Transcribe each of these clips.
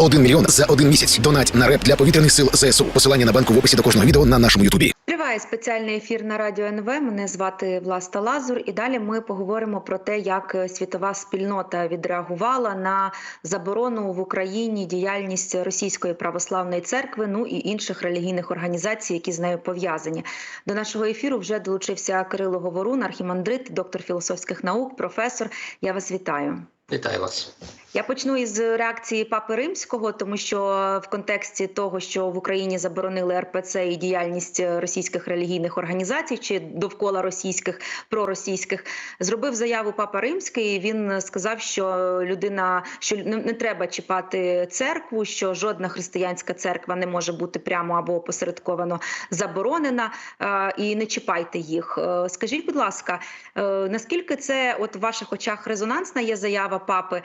1 мільйон за один місяць. Донать на реп для повітряних сил ЗСУ. Посилання на банку в описі до кожного відео на нашому Ютубі. Триває спеціальний ефір на радіо НВ. Мене звати Власта Лазур. І далі ми поговоримо про те, як світова спільнота відреагувала на заборону в Україні діяльність Російської православної церкви, ну і інших релігійних організацій, які з нею пов'язані. До нашого ефіру вже долучився Кирило Говорун, архімандрит, доктор філософських наук, професор. Я вас вітаю. Вітаю вас. Я почну із реакції папи римського, тому що в контексті того, що в Україні заборонили РПЦ і діяльність російських релігійних організацій чи довкола російських проросійських, зробив заяву папа римський. Він сказав, що людина що не, треба чіпати церкву, що жодна християнська церква не може бути прямо або опосередковано заборонена, е, і не чіпайте їх. Е, Скажіть, будь ласка, е, наскільки це от в ваших очах резонансна є заява папи?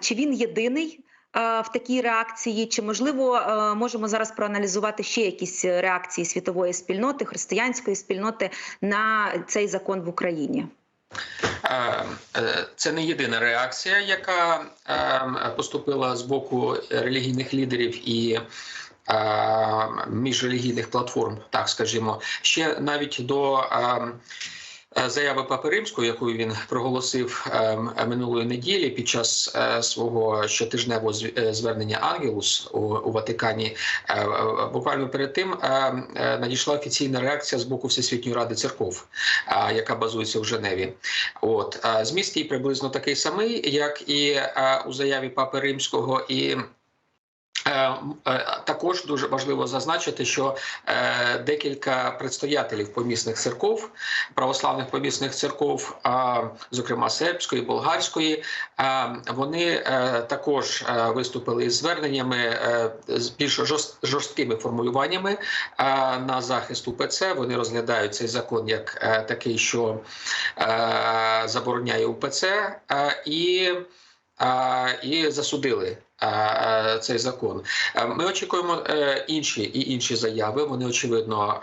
Чи він єдиний? В такій реакції, чи можливо можемо зараз проаналізувати ще якісь реакції світової спільноти, християнської спільноти на цей закон в Україні? Е, Це не єдина реакція, яка е, поступила з боку релігійних лідерів і е, міжрелігійних платформ, так скажімо, ще навіть до. Е, Заяви Папи Римського, яку він проголосив е, минулої неділі під час е, свого щотижневого звернення Ангелус у, Ватикані, буквально перед тим е, е, надійшла офіційна реакція з боку Всесвітньої ради церков, яка базується в Женеві. От зміст її приблизно такий самий, як і у заяві Папи Римського і. Е, е, Також дуже важливо зазначити, що е, декілька предстоятелів помісних церков, православних помісних церков, зокрема сербської, болгарської, вони також виступили із зверненнями з більш жорст- жорсткими формулюваннями на захист УПЦ. Вони розглядають цей закон як такий, що забороняє УПЦ, і, і засудили цей закон. Е, Ми очікуємо е, інші і інші заяви. Вони очевидно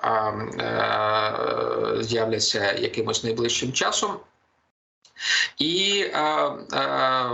е, з'являться якимось найближчим часом. І е, е,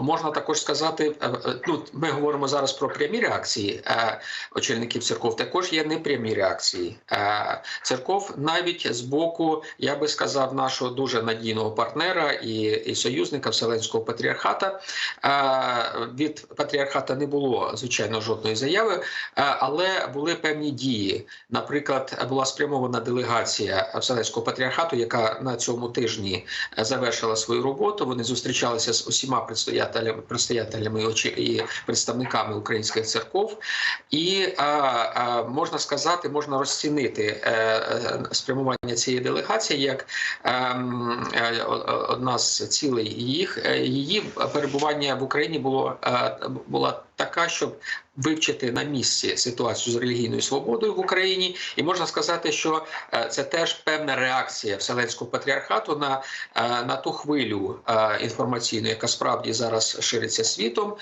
можна також сказати, е, е, ну ми говоримо зараз про прямі реакції е, очільників церков. Також є непрямі реакції е, церков, навіть з боку, я би сказав, нашого дуже надійного партнера і, і союзника Вселенського патріархата. Е, від патріархата не було звичайно жодної заяви, е, але були певні дії. Наприклад, була спрямована делегація Вселенського патріархату, яка на цьому тижні е, завершила свою роботу. Вони зустрічалися з усіма предстоятелями, предстоятелями і представниками українських церков, і а, а, можна сказати, можна розцінити е, е, спрямування цієї делегації як ем, е, одна з цілей їх е, її перебування в Україні було е, була така, щоб вивчити на місці ситуацію з релігійною свободою в Україні, і можна сказати, що е, це теж певна реакція Вселенського патріархату на, е, на ту хвилю е, інформаційну, яка справді зараз шириться світом,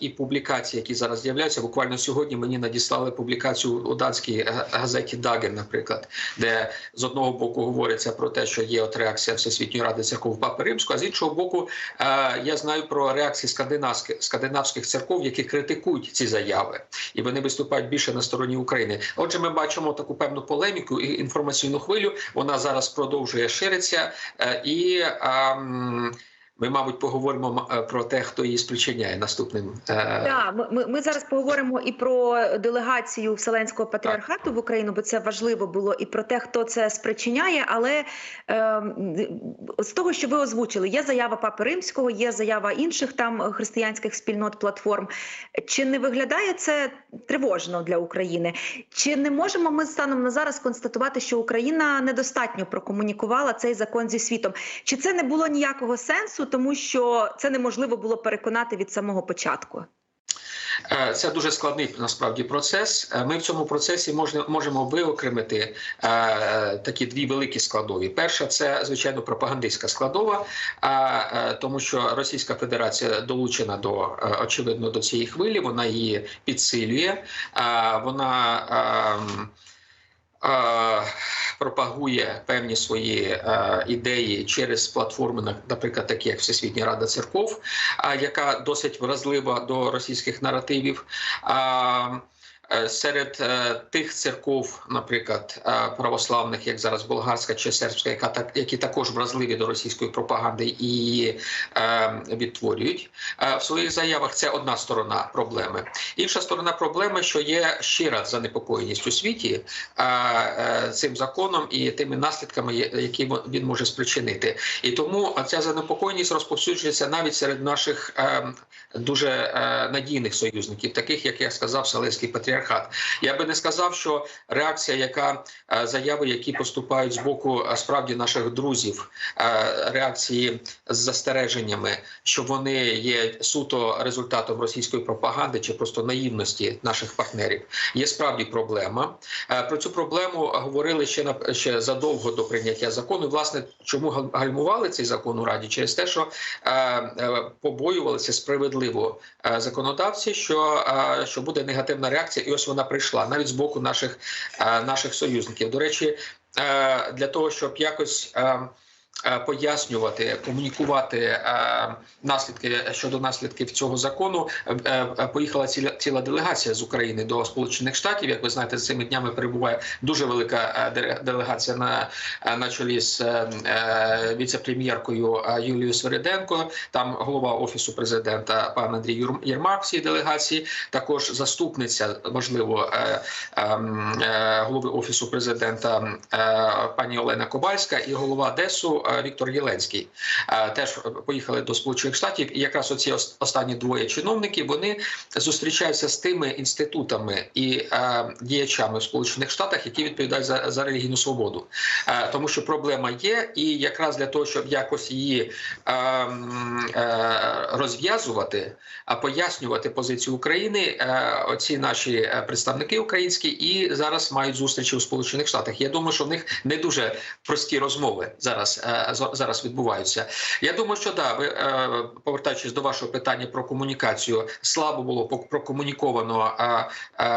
і публікації, які зараз з'являються. Буквально сьогодні мені надіслали публікацію у данській газеті Даген, наприклад, де з одного боку говориться про те, що є от реакція Всесвітньої ради церков Папи Римського, а з іншого боку, я знаю про реакції скандинавських скандинавських церков, які критикують ці заяви, і вони виступають більше на стороні України. Отже, ми бачимо таку певну полеміку і інформаційну хвилю. Вона зараз продовжує ширитися, е, і ем, ми, мабуть, поговоримо е, про те, хто її спричиняє наступним. е, Так, ми, ми, ми зараз поговоримо і про делегацію Вселенського патріархату в Україну, бо це важливо було, і про те, хто це спричиняє. Але е, з того, що ви озвучили, є заява Папи Римського, є заява інших там християнських спільнот платформ. Чи не виглядає це тривожно для України? Чи не можемо ми станом на зараз констатувати, що Україна недостатньо прокомунікувала цей закон зі світом? Чи це не було ніякого сенсу, тому що це неможливо було переконати від самого початку? Е, Це дуже складний насправді процес. Е, Ми в цьому процесі можемо виокремити е, такі дві великі складові. Перша це звичайно пропагандистська складова, тому що Російська Федерація долучена до очевидно до цієї хвилі. Вона її підсилює. Вона ем, пропагує певні свої ідеї через платформи, наприклад, такі як Всесвітня Рада церков, яка досить вразлива до російських наративів. Е, Серед е, тих церков, наприклад, е, православних, як зараз болгарська чи сербська, яка так які також вразливі до російської пропаганди і відтворюють в своїх заявах. Це одна сторона проблеми. Інша сторона проблеми, що є щира занепокоєність у світі цим законом і тими наслідками, які він може спричинити. І тому ця занепокоєність розповсюджується навіть серед наших е, дуже надійних союзників, таких як я сказав, Селезький патріархат. Я би не сказав, що реакція, яка е, заяви, які поступають з боку е, справді наших друзів, е, реакції з застереженнями, що вони є суто результатом російської пропаганди чи просто наївності наших партнерів, є справді проблема. Про цю проблему говорили ще на ще задовго до прийняття закону. Власне, чому гальмували цей закон у раді? Через те, що побоювалися справедливо законодавці, що, що буде негативна реакція, і ось вона прийшла навіть з боку наших, е, наших союзників. До речі, е, для того, щоб якось. Е, Пояснювати, комунікувати е, наслідки щодо наслідків цього закону е, поїхала ціла ціла делегація з України до Сполучених Штатів. Як ви знаєте, цими днями перебуває дуже велика делегація на, на чолі з віце-прем'єркою Юлією Свериденко. Там голова офісу президента пан Андрій Єрмак в цій делегації. Також заступниця, можливо, ем, голови офісу президента пані Олена Кобальська і голова ДЕСу Віктор Єленський. Теж поїхали до Сполучених Штатів. І якраз оці останні двоє чиновників вони зустрічаються з тими інститутами і діячами в Сполучених Штатах, які відповідають за, за релігійну свободу. Тому що проблема є, і якраз для того, щоб якось її розв'язувати, а пояснювати позицію України, оці наші представники українські і зараз мають зустрічі у Сполучених Штатах. Я думаю, що в них не дуже прості розмови зараз, зараз відбуваються. Я думаю, що да, ви е, повертаючись до вашого питання про комунікацію, слабо було прокомуніковано е, е,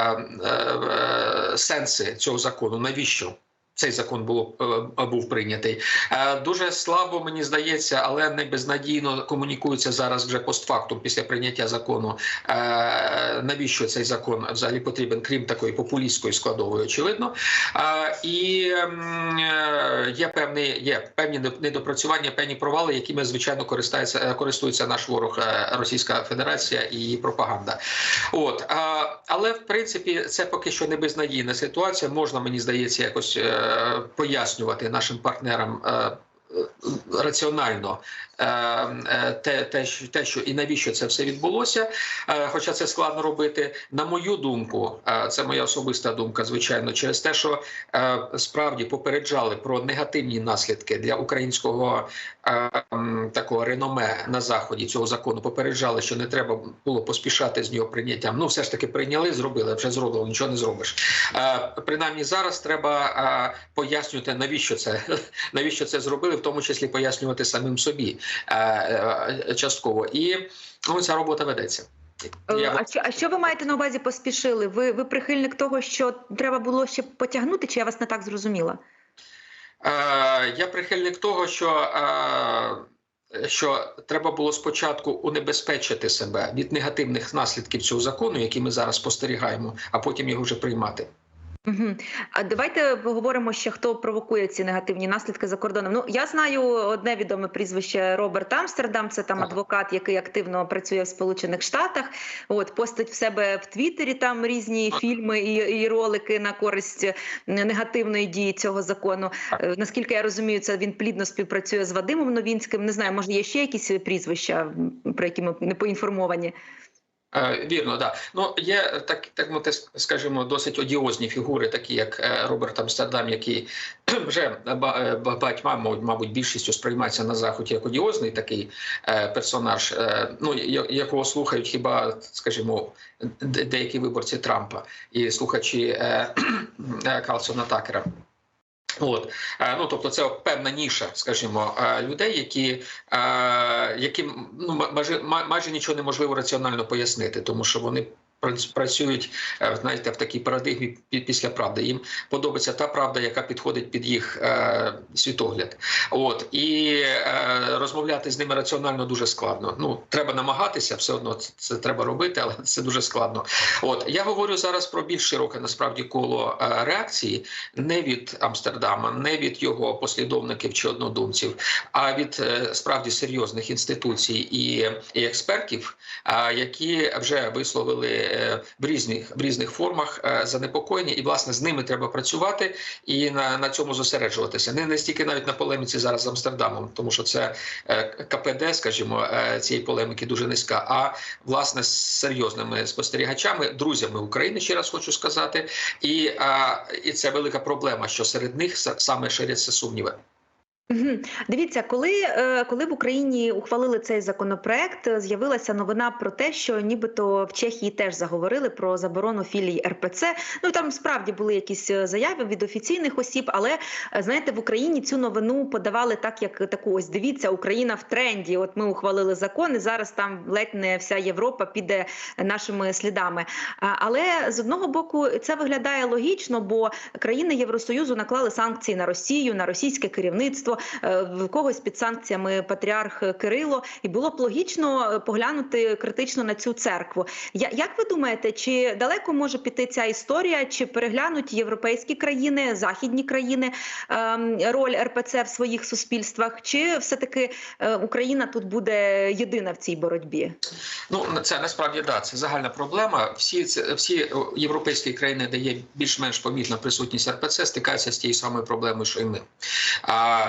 е, сенси цього закону. Навіщо? Цей закон було е, був прийнятий Е, дуже слабо, мені здається, але не безнадійно комунікується зараз вже постфактум після прийняття закону. Е, Навіщо цей закон взагалі потрібен, крім такої популістської складової, очевидно. Е, І ем, е, є певні є певні недопрацювання, певні провали, якими звичайно користується е, користується наш ворог е, Російська Федерація і її пропаганда. От але в принципі це поки що не безнадійна ситуація. Можна мені здається якось е, пояснювати нашим партнерам. Раціонально е, е, те, те, що- те, що і навіщо це все відбулося, Е, хоча це складно робити. На мою думку, це моя особиста думка, звичайно, через те, що справді попереджали про негативні наслідки для українського такого реноме на заході цього закону. Попереджали, що не треба було поспішати з нього прийняттям. Ну, все ж таки прийняли, зробили, вже зроблено, нічого не зробиш. Принаймні зараз треба пояснювати, навіщо це навіщо це зробили, в тому числі пояснювати самим собі е, е, частково. І ну, ця робота ведеться. Е, Я А що, а що ви маєте на увазі поспішили? Ви, ви прихильник того, що треба було ще потягнути, чи я вас не так зрозуміла? Е, я прихильник того, що, е, що треба було спочатку унебезпечити себе від негативних наслідків цього закону, які ми зараз спостерігаємо, а потім його вже приймати. Угу. А давайте поговоримо ще, хто провокує ці негативні наслідки за кордоном. Ну я знаю одне відоме прізвище Роберт Амстердам. Це там адвокат, який активно працює в Сполучених Штатах. От постить в себе в Твіттері там різні фільми і, і ролики на користь негативної дії цього закону. Так. Е, Наскільки я розумію, це він плідно співпрацює з Вадимом Новінським. Не знаю, може є ще якісь прізвища, про які ми не поінформовані. Е, Вірно, да. Ну є так, так мовити, скажімо, досить одіозні фігури, такі як е, Роберт Амстердам, який вже ба- е, багатьма, мабуть, більшістю сприймається на заході як одіозний такий е, персонаж, е, ну якого слухають хіба, скажімо, деякі виборці Трампа і слухачі е, е, Калсона Такера. От. Е, ну тобто, це певна ніша, скажімо, е, людей, які, е, яким ну ма- майже ма- майже нічого неможливо раціонально пояснити, тому що вони працюють е, знаєте, в такій парадигмі пі- після правди. Їм подобається та правда, яка підходить під їх е, світогляд. От і е, розмовляти з ними раціонально дуже складно. Ну треба намагатися, все одно це, це треба робити, але це дуже складно. От я говорю зараз про більш широке насправді коло е, реакції, не від Амстердама, не від його послідовників чи однодумців, а від е, справді серйозних інституцій і, і експертів, а, які вже висловили е, в різних в різних формах е, занепокоєння, і власне з ними треба працювати і на, на цьому зосереджуватися. Не настільки навіть на полеміці зараз з Амстердамом, тому що це е, КПД, скажімо, е, цієї полеміки дуже низька. А власне з серйозними спостерігачами, друзями України, ще раз хочу сказати, і, і це велика проблема, що серед них саме ширяться сумніви. Дивіться, коли, е, коли в Україні ухвалили цей законопроект, е, з'явилася новина про те, що нібито в Чехії теж заговорили про заборону філій РПЦ. Ну там справді були якісь е, заяви від офіційних осіб, але знаєте, в Україні цю новину подавали так, як таку ось дивіться, Україна в тренді. От ми ухвалили закон, і зараз там ледь не вся Європа піде нашими слідами. Але з одного боку це виглядає логічно, бо країни Євросоюзу наклали санкції на Росію, на російське керівництво, е, в когось під санкціями патріарх Кирило, і було б логічно е, поглянути критично на цю церкву. Я- Як ви думаєте, чи далеко може піти ця історія, чи переглянуть європейські країни, західні країни ем, роль РПЦ в своїх суспільствах, чи все таки Україна тут буде єдина в цій боротьбі? Ну це насправді да, це загальна проблема. Всі всі європейські країни, де є більш-менш помітна присутність РПЦ, стикаються з тією самою проблемою, що і ми. А,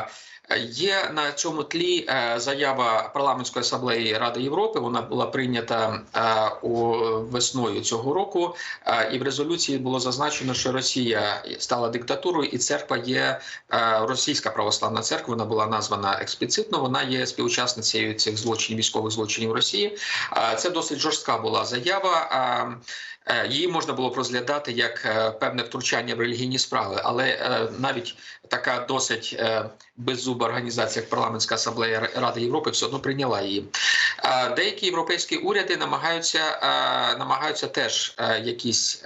Є на цьому тлі е, заява парламентської асамблеї Ради Європи. Вона була прийнята е, у весною цього року, е, і в резолюції було зазначено, що Росія стала диктатурою, і церква є російська православна церква. Вона була названа експліцитно. Вона є співучасницею цих злочинів, військових злочинів Росії. Це досить жорстка була заява. Е, Її можна було б розглядати як е, певне втручання в релігійні справи, але е, навіть така досить беззуба організація, як парламентська асамблея Ради Європи, все одно прийняла її. Деякі європейські уряди намагаються намагаються теж якісь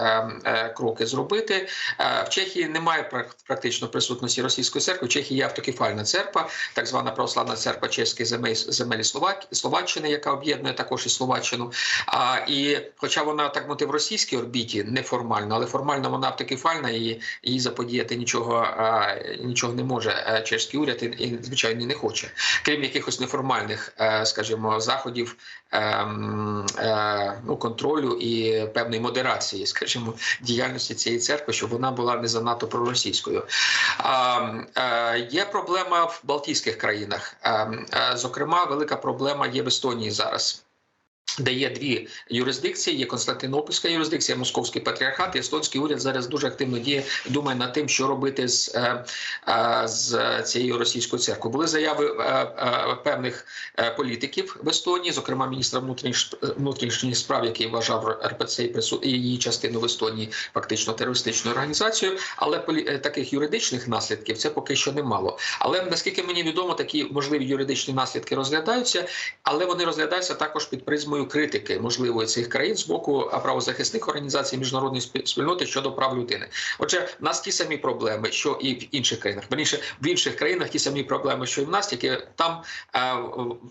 кроки зробити. В Чехії немає прак- практично присутності російської церкви. В Чехії є автокефальна церква, так звана православна церква чеських земель земель Словаччини, яка об'єднує також і Словаччину. І хоча вона так мовити в російській орбіті неформально, але формально вона автокефальна і їй заподіяти нічого, нічого не може чеський уряд і, звичайно не хоче, крім якихось неформальних, е, скажімо, заходів ем, е, ну, контролю і певної модерації, скажімо, діяльності цієї церкви, щоб вона була не занадто проросійською. А, е, є проблема в Балтійських країнах. Е, е, зокрема, велика проблема є в Естонії зараз. Де є дві юрисдикції: є Константинопольська юрисдикція, Московський патріархат. І естонський уряд зараз дуже активно діє, думає над тим, що робити з, е, е, з цією російською церквою. Були заяви е, певних політиків в Естонії, зокрема міністра внутрішніх справ, який вважав РПЦ і її частину в Естонії фактично терористичною організацією. Але таких юридичних наслідків це поки що немало. Але наскільки мені відомо, такі можливі юридичні наслідки розглядаються, але вони розглядаються також під призмою критики можливої цих країн з боку правозахисних організацій міжнародної спільноти щодо прав людини. Отже, в нас ті самі проблеми, що і в інших країнах. Верніше, в інших країнах ті самі проблеми, що і в нас, тільки там е,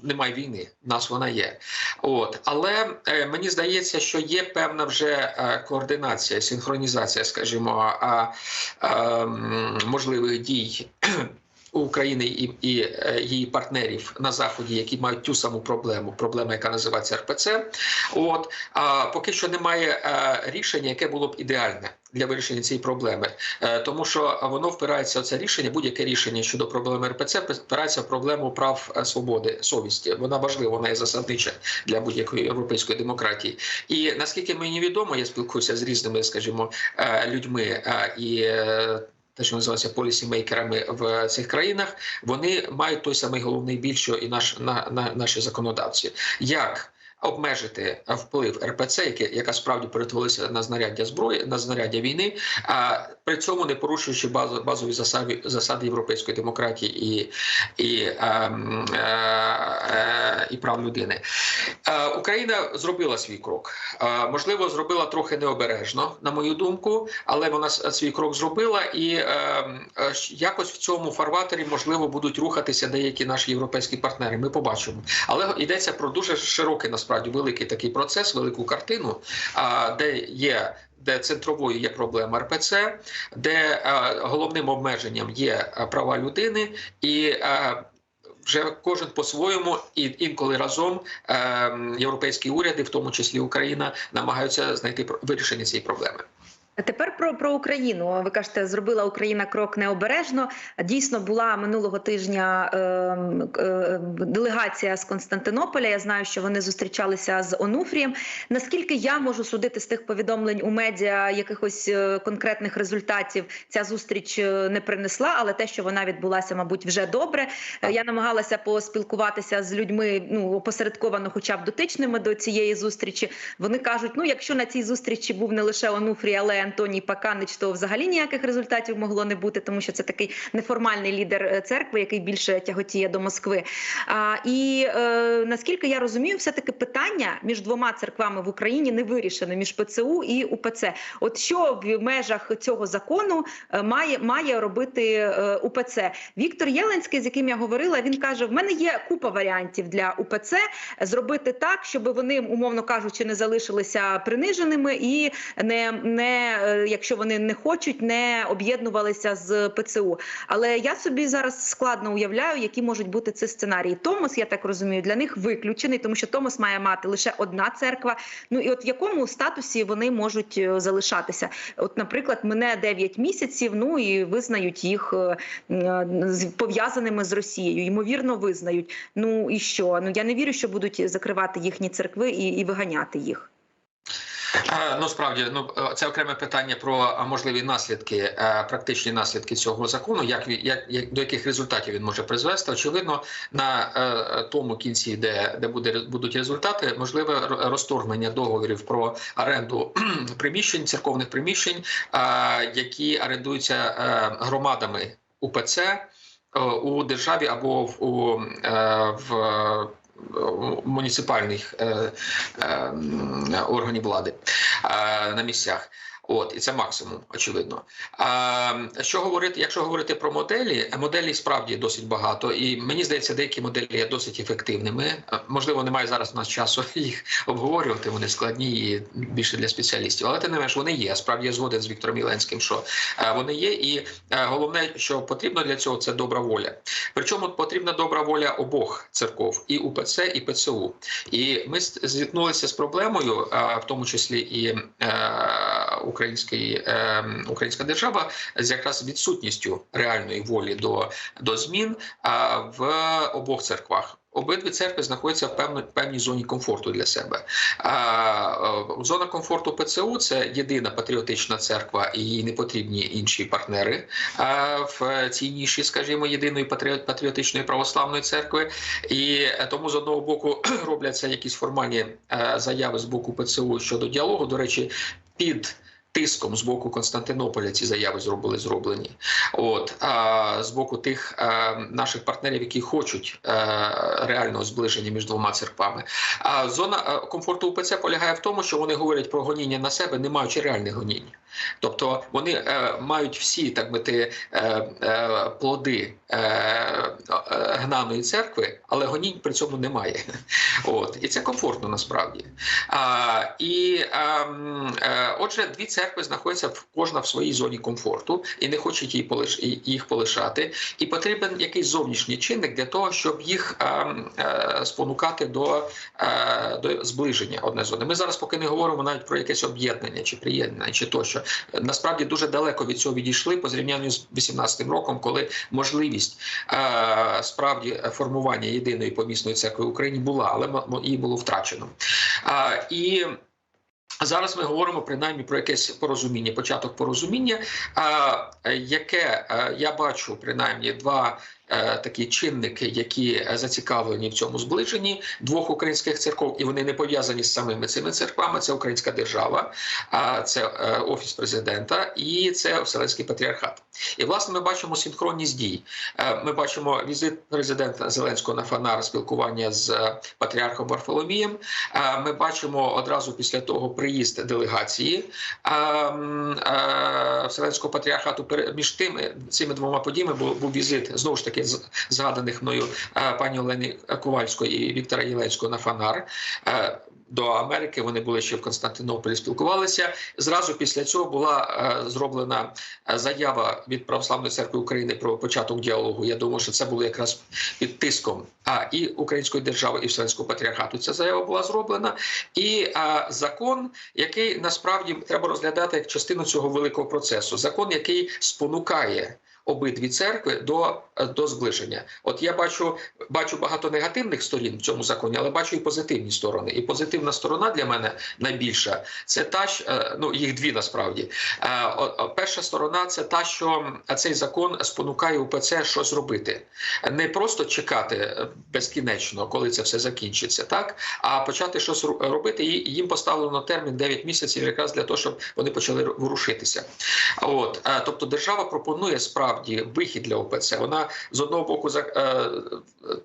немає війни. В нас вона є. От але е, мені здається, що є певна вже е, координація, синхронізація, скажімо, а, е, можливих дій. України і, і е, її партнерів на заході, які мають ту саму проблему, проблема, яка називається РПЦ. От а поки що немає е, рішення, яке було б ідеальне для вирішення цієї проблеми, Е, тому що воно впирається це рішення, будь-яке рішення щодо проблеми РПЦ впирається в проблему прав свободи, совісті. Вона важлива, вона є засаднича для будь-якої європейської демократії. І наскільки мені відомо, я спілкуюся з різними, скажімо, людьми і. Те, що називається полісімейкерами в цих країнах, вони мають той самий головний біль, що і наш на, на наші законодавці. Як обмежити вплив РПЦ, яка справді перетворилася на знаряддя зброї, на знаряддя війни, а при цьому не порушуючи базу, базові засади, засади європейської демократії і, і, ем, е, е, і прав людини. Е, Україна зробила свій крок. Е, можливо, зробила трохи необережно, на мою думку, але вона свій крок зробила, і е, е, якось в цьому фарватері можливо будуть рухатися деякі наші європейські партнери. Ми побачимо. Але йдеться про дуже широкий, насправді великий такий процес, велику картину, де є. Де центровою є проблема РПЦ, де е, головним обмеженням є е, права людини, і е, вже кожен по-своєму, і інколи разом європейські уряди, в тому числі Україна, намагаються знайти вирішення цієї проблеми. Тепер про, про Україну. Ви кажете, зробила Україна крок необережно. Дійсно була минулого тижня е, е, делегація з Константинополя. Я знаю, що вони зустрічалися з Онуфрієм. Наскільки я можу судити з тих повідомлень у медіа якихось е, конкретних результатів, ця зустріч е, не принесла, але те, що вона відбулася, мабуть, вже добре. Е, Я намагалася поспілкуватися з людьми, ну опосередковано, хоча б дотичними до цієї зустрічі. Вони кажуть: ну, якщо на цій зустрічі був не лише Онуфрій, але Антоній Паканич, то взагалі ніяких результатів могло не бути, тому що це такий неформальний лідер е, церкви, який більше тяготіє до Москви. А, і е, наскільки я розумію, все таки питання між двома церквами в Україні не вирішено між ПЦУ і УПЦ. От що в межах цього закону е, має має робити е, УПЦ? Віктор Єленський, з яким я говорила, він каже: в мене є купа варіантів для УПЦ зробити так, щоб вони, умовно кажучи, не залишилися приниженими і не, не е, якщо вони не хочуть, не об'єднувалися з ПЦУ. Але я собі зараз складно уявляю, які можуть бути ці сценарії. Томос, я так розумію, для них виключений, тому що Томос має мати лише одна церква. Ну і от в якому статусі вони можуть е, залишатися? От, наприклад, мене 9 місяців, ну і визнають їх е, пов'язаними з Росією. Ймовірно, визнають. Ну і що? Ну я не вірю, що будуть закривати їхні церкви і, і виганяти їх. Ну справді, ну е, це окреме питання про можливі наслідки, е, практичні наслідки цього закону. Як як, до яких результатів він може призвести? Очевидно, на е, тому кінці, де де буде будуть результати, можливе розторгнення договорів про оренду приміщень, церковних приміщень, які орендуються громадами УПЦ у державі або в в. Муніципальних е, е, органів влади е, на місцях. От і це максимум, очевидно. А що говорити, якщо говорити про моделі, моделі справді досить багато, і мені здається, деякі моделі є досить ефективними. Можливо, немає зараз у нас часу їх обговорювати. Вони складні і більше для спеціалістів. Але тим не менш вони є. Справді я згоден з Віктором Єленським, що вони є, і головне, що потрібно для цього, це добра воля. Причому потрібна добра воля обох церков і УПЦ, і ПЦУ. І ми зіткнулися з проблемою, в тому числі і е, український, е, українська держава, з якраз відсутністю реальної волі до, до змін в обох церквах. Обидві церкви знаходяться в певно- певній зоні комфорту для себе. А, е, зона комфорту ПЦУ це єдина патріотична церква, і їй не потрібні інші партнери а, в цій ніші, скажімо, єдиної патріот- патріотичної православної церкви. І е, тому з одного боку робляться якісь формальні е, заяви з боку ПЦУ щодо діалогу. До речі, під тиском з боку Константинополя ці заяви зробили зроблені. От а з боку тих е, наших партнерів, які хочуть е, реального зближення між двома церквами. А зона е, комфорту УПЦ полягає в тому, що вони говорять про гоніння на себе, не маючи реальних гонінь. Тобто вони е, мають всі так бити плоди е, е, гнаної церкви, але гонінь при цьому немає. От і це комфортно насправді. А, і а, м, е, отже, дві церкви знаходяться в кожна в своїй зоні комфорту і не хочуть її полиш, їх полишати. І потрібен якийсь зовнішній чинник для того, щоб їх а, е, спонукати до, е, до зближення одне з одним. Ми зараз поки не говоримо навіть про якесь об'єднання чи приєднання, чи тощо. Насправді дуже далеко від цього відійшли по зрівнянню з 18 роком, коли можливість е, справді формування єдиної помісної церкви в Україні була, але її було втрачено. Зараз ми говоримо принаймні про якесь порозуміння, початок порозуміння, яке я бачу принаймні два такі чинники, які е, зацікавлені в цьому зближенні двох українських церков, і вони не пов'язані з самими цими церквами. Це українська держава, це е, офіс президента і це Вселенський патріархат. І власне ми бачимо синхронність дій. Е, Ми бачимо візит президента Зеленського на Фанар, спілкування з е, патріархом Варфоломієм. Е, Ми бачимо одразу після того приїзд делегації е, е, Вселенського патріархату. Між тими цими двома подіями був візит знову ж таки з- згаданих мною е, пані Олени Ковальської і Віктора Єленського на Фанар. Е, До Америки вони були ще в Константинополі, спілкувалися. Зразу після цього була е, зроблена е, заява від Православної церкви України про початок діалогу. Я думаю, що це було якраз під тиском а, і Української держави, і Вселенського патріархату. Ця заява була зроблена. І а, закон, який насправді треба розглядати як частину цього великого процесу. Закон, який спонукає. Обидві церкви до, е, до зближення. От я бачу, бачу багато негативних сторін в цьому законі, але бачу і позитивні сторони. І позитивна сторона для мене найбільша це та е, ну їх дві насправді. Е, Перша сторона це та, що цей закон спонукає УПЦ щось робити, не просто чекати безкінечно, коли це все закінчиться, так а почати щось робити. І їм поставлено термін 9 місяців, якраз для того, щоб вони почали ворушитися. От тобто, держава пропонує справді вихід для ОПЦ. Вона з одного боку е,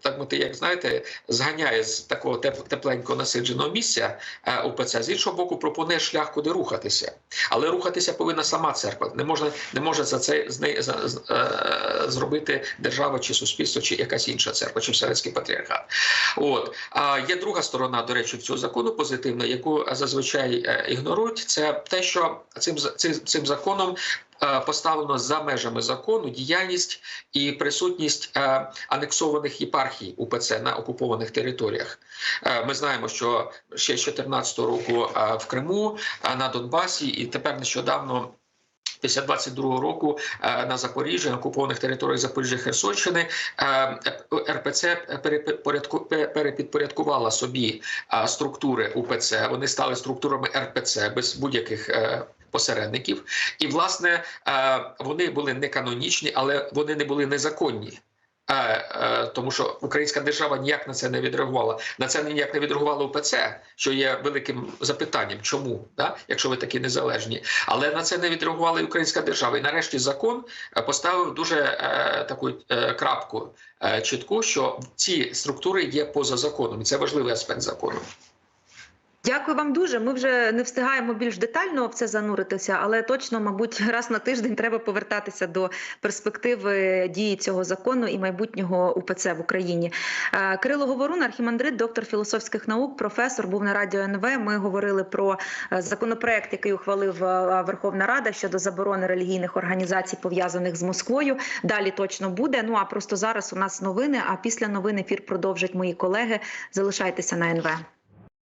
так мати, як знаєте, зганяє з такого теп- тепленького насидженого місця е, ОПЦ, з іншого боку, пропонує шлях, куди рухатися. Але рухатися повинна сама церква. Не можна не може за це з неї за, з- е, зробити держава чи суспільство, чи якась інша церква, чи Вселенський патріархат. От а є друга сторона, до речі, цього закону позитивна, яку зазвичай е, ігнорують. Це те, що цим цим, цим законом. Е, Поставлено за межами закону діяльність і присутність е, анексованих єпархій УПЦ на окупованих територіях. Е, Ми знаємо, що ще з 2014 року в Криму, на Донбасі, і тепер нещодавно. Після 22-го року на Запоріжжі, на окупованих територіях Запоріжжя Херсонщини РПЦ перепідпорядкувала собі структури УПЦ. Вони стали структурами РПЦ без будь-яких посередників. І власне е, вони були не канонічні, але вони не були незаконні. Е, е, Тому що українська держава ніяк на це не відреагувала. На це ніяк не відреагувала УПЦ, що є великим запитанням, чому, да? якщо ви такі незалежні. Але на це не відреагувала і українська держава. І нарешті закон поставив дуже е, таку е, крапку е, чітку, що ці структури є поза законом. І це важливий аспект закону. Дякую вам дуже. Ми вже не встигаємо більш детально в це зануритися, але точно, мабуть, раз на тиждень треба повертатися до перспективи дії цього закону і майбутнього УПЦ в Україні. Е, Кирило Говорун, архімандрит, доктор філософських наук, професор, був на радіо НВ. Ми говорили про е, законопроект, який ухвалив е, Верховна Рада щодо заборони релігійних організацій, пов'язаних з Москвою. Далі точно буде. Ну а просто зараз у нас новини. А після новин ефір продовжать мої колеги. Залишайтеся на НВ.